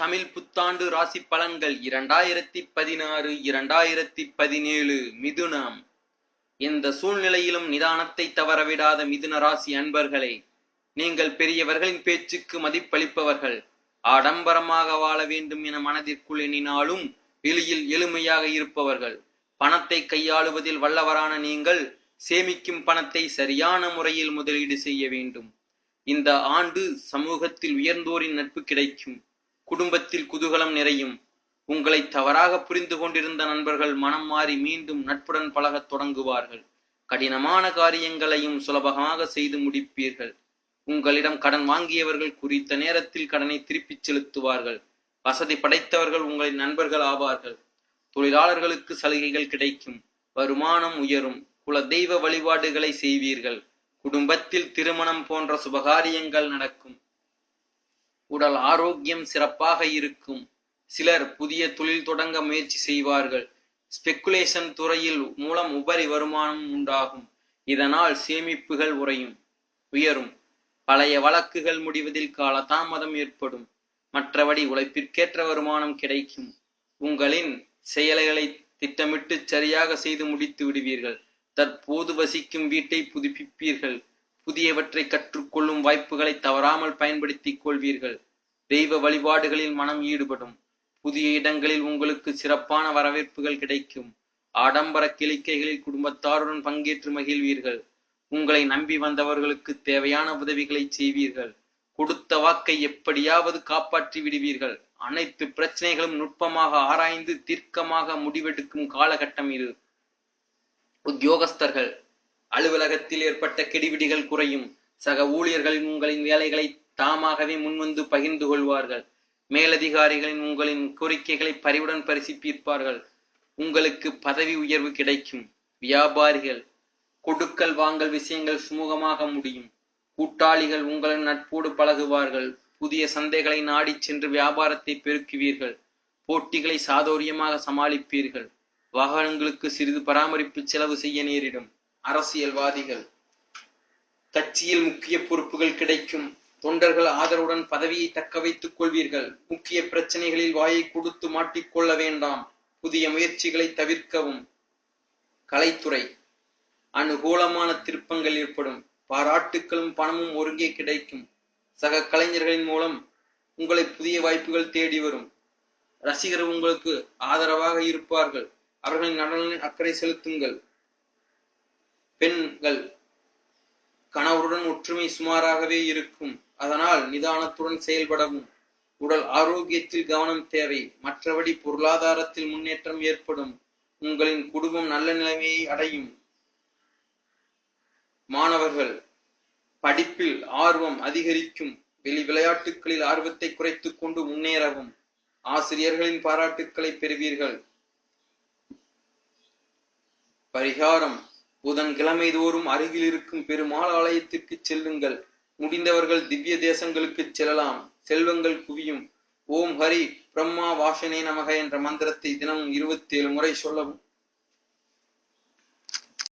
தமிழ் புத்தாண்டு ராசி பலன்கள் இரண்டாயிரத்தி பதினாறு இரண்டாயிரத்தி பதினேழு மிதுனம். எந்த சூழ்நிலையிலும் நிதானத்தை தவறவிடாத மிதுன ராசி அன்பர்களே நீங்கள் பெரியவர்களின் பேச்சுக்கு மதிப்பளிப்பவர்கள் ஆடம்பரமாக வாழ வேண்டும் என மனதிற்குள் எண்ணினாலும் வெளியில் எளிமையாக இருப்பவர்கள். பணத்தை கையாளுவதில் வல்லவரான நீங்கள் சேமிக்கும் பணத்தை சரியான முறையில் முதலீடு செய்ய வேண்டும். இந்த ஆண்டு சமூகத்தில் உயர்ந்தோரின் நட்பு கிடைக்கும். குடும்பத்தில் குதூகலம் நிறையும். உங்களை தவறாக புரிந்து கொண்டிருந்த நண்பர்கள் மனம் மாறி மீண்டும் நட்புடன் பழகத் தொடங்குவார்கள். கடினமான காரியங்களையும் சுலபமாக செய்து முடிப்பீர்கள். உங்களிடம் கடன் வாங்கியவர்கள் குறித்த நேரத்தில் கடனை திருப்பிச் செலுத்துவார்கள். வசதி படைத்தவர்கள் உங்களின் நண்பர்கள் ஆவார்கள். தொழிலாளர்களுக்கு சலுகைகள் கிடைக்கும். வருமானம் உயரும். குல தெய்வ வழிபாடுகளை செய்வீர்கள். குடும்பத்தில் திருமணம் போன்ற சுபகாரியங்கள் நடக்கும். உடல் ஆரோக்கியம் சிறப்பாக இருக்கும். சிலர் புதிய தொழில் தொடங்க முயற்சி செய்வார்கள். ஸ்பெகுலேஷன் துறையில் மூலம் உபரி வருமானம் உண்டாகும். இதனால் சேமிப்புகள் உறையும் உயரும். பழைய வழக்குகள் முடிவதில் காலதாமதம் ஏற்படும். மற்றபடி உழைப்பிற்கேற்ற வருமானம் கிடைக்கும். உங்களின் செயல்களை திட்டமிட்டு சரியாக செய்து முடித்து விடுவீர்கள். தற்போது வசிக்கும் வீட்டை புதுப்பிப்பீர்கள். புதியவற்றை கற்றுக்கொள்ளும் வாய்ப்புகளை தவறாமல் பயன்படுத்திக் கொள்வீர்கள். தெய்வ வழிபாடுகளில் மனம் ஈடுபடும். புதிய இடங்களில் உங்களுக்கு சிறப்பான வரவேற்புகள் கிடைக்கும். ஆடம்பர கிளிக்கைகளில் குடும்பத்தாருடன் பங்கேற்று மகிழ்வீர்கள். உங்களை நம்பி வந்தவர்களுக்கு தேவையான உதவிகளை செய்வீர்கள். கொடுத்த வாக்கை எப்படியாவது காப்பாற்றி விடுவீர்கள். அனைத்து பிரச்சனைகளும் நுட்பமாக ஆராய்ந்து தீர்க்கமாக முடிவெடுக்கும் காலகட்டம் இது. உத்தியோகஸ்தர்கள் அலுவலகத்தில் ஏற்பட்ட கெடிபிடிகள் குறையும். சக ஊழியர்களின் உங்களின் வேலைகளை தாமாகவே முன்வந்து பகிர்ந்து கொள்வார்கள். மேலதிகாரிகளின் உங்களின் கோரிக்கைகளை பரிவுடன் பரிசிப்பிப்பார்கள் உங்களுக்கு பதவி உயர்வு கிடைக்கும். வியாபாரிகள் கொடுக்கல் வாங்கல் விஷயங்கள் சுமூகமாக முடியும். கூட்டாளிகள் உங்களின் நட்போடு பழகுவார்கள். புதிய சந்தைகளை நாடிச் சென்று வியாபாரத்தை பெருக்குவீர்கள். போட்டிகளை சாதுரியமாக சமாளிப்பீர்கள். வாகனங்களுக்கு சிறிது பராமரிப்பு செலவு செய்ய நேரிடும். அரசியல்வாதிகள். கட்சியில் முக்கிய பொறுப்புகள் கிடைக்கும். தொண்டர்கள் ஆதரவுடன் பதவியை தக்க வைத்துக் கொள்வீர்கள். முக்கிய பிரச்சனைகளில் வாயை கொடுத்து மாட்டிக்கொள்ள வேண்டாம். புதிய முயற்சிகளை தவிர்க்கவும். கலைத்துறை. அனுகூலமான திருப்பங்கள் ஏற்படும். பாராட்டுக்களும் பணமும் ஒருங்கே கிடைக்கும். சக கலைஞர்களின் மூலம் உங்களை புதிய வாய்ப்புகள் தேடி வரும். ரசிகர் உங்களுக்கு ஆதரவாக இருப்பார்கள். அவர்களின் நலனில் அக்கறை செலுத்துங்கள். பெண்கள் கணவருடன் ஒற்றுமை சுமாராகவே இருக்கும். அதனால் நிதானத்துடன் செயல்படவும். உடல் ஆரோக்கியத்தில் கவனம் தேவை. மற்றபடி பொருளாதாரத்தில் முன்னேற்றம் ஏற்படும். உங்களின் குடும்பம் நல்ல நிலைமையை அடையும். மாணவர்கள் படிப்பில் ஆர்வம் அதிகரிக்கும். வெளி விளையாட்டுகளில் ஆர்வத்தை குறைத்துக் கொண்டு முன்னேறவும். ஆசிரியர்களின் பாராட்டுக்களை பெறுவீர்கள். பரிகாரம் புதன்கிழமை தோறும் அருகில் இருக்கும் பெருமாள் ஆலயத்திற்கு செல்லுங்கள். முடிந்தவர்கள் திவ்ய தேசங்களுக்கு செல்லலாம். செல்வங்கள் குவியும். ஓம் ஹரி பிரம்மா வாசனே நமக என்ற மந்திரத்தை தினமும் இருபத்தி ஏழு முறை சொல்லவும்